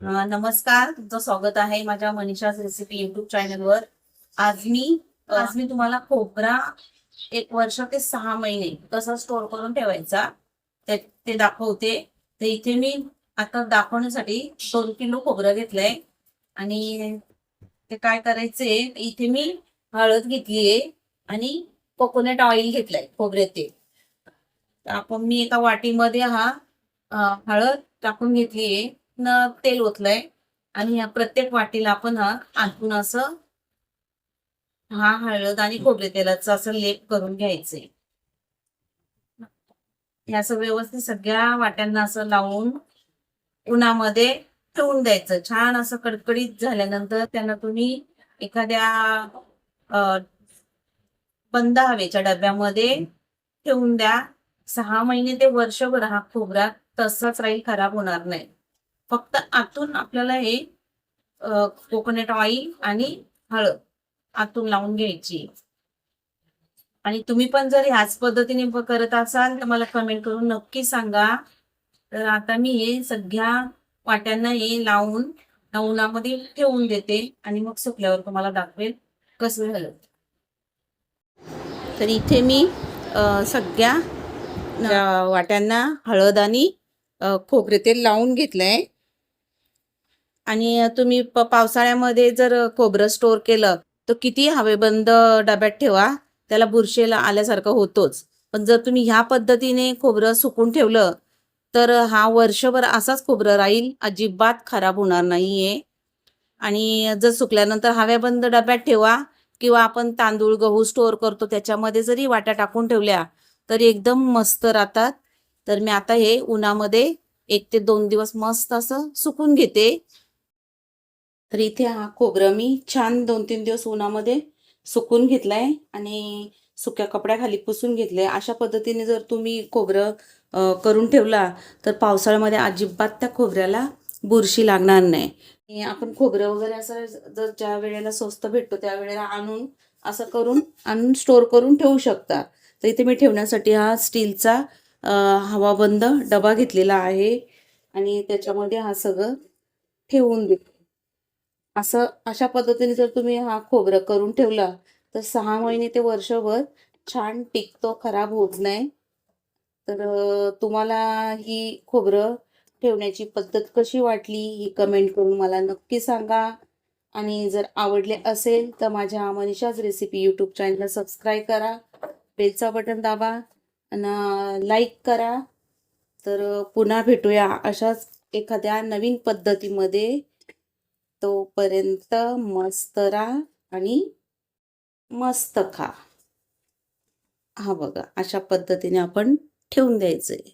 नमस्कार तुमचं स्वागत आहे माझ्या मनीषा रेसिपी युट्यूब चॅनलवर आज मी आज मी तुम्हाला खोबरा एक वर्ष ते सहा महिने कसा स्टोअर करून ठेवायचा ते ते दाखवते. तर इथे मी आता दाखवण्यासाठी दोन किलो खोबरं घेतलंय. आणि ते काय करायचे इथे मी हळद घेतलीये आणि कोकोनट ऑइल घेतलंय खोबरे तेल आपण मी एका वाटीमध्ये हा हळद टाकून घेतलीये. तेल ओतलंय आणि ह्या प्रत्येक वाटीला आपण हा आणखून असं हा हळद आणि खोबरे तेलाचं असं लेप करून घ्यायचे. हे असं व्यवस्थित सगळ्या वाट्यांना असं लावून उन्हामध्ये ठेवून द्यायचं. छान असं कडकडीत झाल्यानंतर त्यांना तुम्ही एखाद्या बंद हवेच्या डब्यामध्ये ठेवून द्या. सहा महिने ते वर्षभर हा खोबरा तसाच राहील खराब होणार नाही. फक्त आतून आपल्याला हे कोकोनट ऑइल आणि हळद आतून लावून घ्यायची. आणि तुम्ही पण जर ह्याच पद्धतीने करत असाल तर मला कमेंट करून नक्की सांगा. तर आता मी हे सगळ्या वाट्यांना हे लावून उन्हामध्ये ठेवून देते आणि मग सुकल्यावर तुम्हाला दाखवेल कसं झालं. तर इथे मी सगळ्या वाट्यांना हळद आणि खोबरे तेल लावून घेतलंय. आणि तुम्ही प- पावसाळ्यामध्ये जर खोबरं स्टोर केलं तर किती हवेबंद डब्यात ठेवा. त्याला बुरशीला आल्यासारखं होतोच. पण जर तुम्ही ह्या पद्धतीने खोबरं सुकून ठेवलं तर हा वर्षभर असाच खोबरं राहील. अजिबात खराब होणार नाहीये. आणि जर सुकल्यानंतर हव्याबंद डब्यात ठेवा किंवा आपण तांदूळ गहू स्टोअर करतो त्याच्यामध्ये जरी वाट्या टाकून ठेवल्या तर एकदम मस्त राहतात. तर मी आता हे उन्हामध्ये एक ते दोन दिवस मस्त असं सुकून घेते. तर इथे हा खोबरं मी छान दोन तीन दिवस उन्हामध्ये सुकून घेतलाय आणि सुक्या कपड्याखाली पुसून घेतलंय. अशा पद्धतीने जर तुम्ही खोबरं करून ठेवला तर पावसाळ्यामध्ये अजिबात त्या खोबऱ्याला बुरशी लागणार नाही. आणि आपण खोबरं वगैरे असं जर ज्या वेळेला स्वस्त भेटतो त्या वेळेला आणून असं करून आणून स्टोअर करून ठेवू शकता. तर इथे मी ठेवण्यासाठी हा स्टीलचा हवाबंद डबा घेतलेला आहे. आणि त्याच्यामध्ये हा सगळं ठेवून देतो. असं अशा पद्धतीने जर तुम्ही हा खोबरं करून ठेवला तर सहा महिने ते वर्षभर छान टिकतो खराब होत नाही. तर तुम्हाला ही खोबरं ठेवण्याची पद्धत कशी वाटली ही कमेंट करून मला नक्की सांगा. आणि जर आवडले असेल तर माझ्या मनीषाच रेसिपी यूट्यूब चॅनलला सबस्क्राईब करा. बेलचा बटन दाबा आणि लाईक करा. तर पुन्हा भेटूया अशाच एखाद्या नवीन पद्धतीमध्ये. तोपर्यंत मस्त राहा आणि मस्त खा. हा बघा अशा पद्धतीने आपण ठेवून द्यायचंय.